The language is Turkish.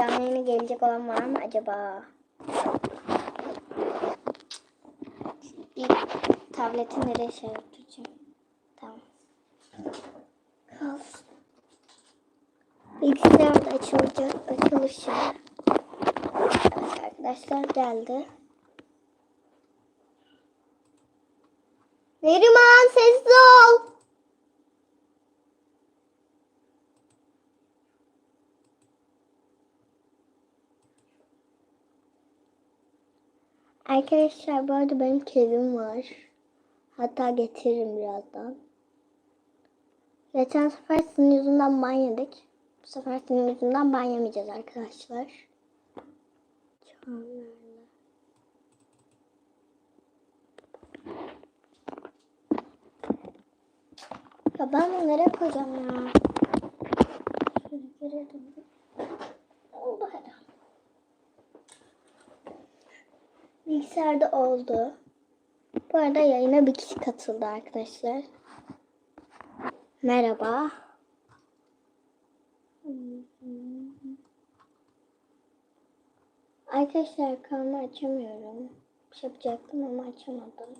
Canlı yayına gelecek olan var mı acaba? Bir tableti nereye şey yapacağım? Tamam. Kalsın. Bilgisayar da açılacak. Açılır. Evet arkadaşlar geldi. Neriman sessiz ol. Arkadaşlar bu arada benim kedim var. Hatta getiririm birazdan. Geçen sefer sizin yüzünden ban. Bu sefer sizin yüzünden ban arkadaşlar. Nerede? Ya ben bunu nereye koyacağım ya? Şöyle girelim. Oldu herhalde. Bilgisayarda oldu. Bu arada yayına bir kişi katıldı arkadaşlar. Merhaba. Arkadaşlar kanalı açamıyorum. Bir şey yapacaktım ama açamadım.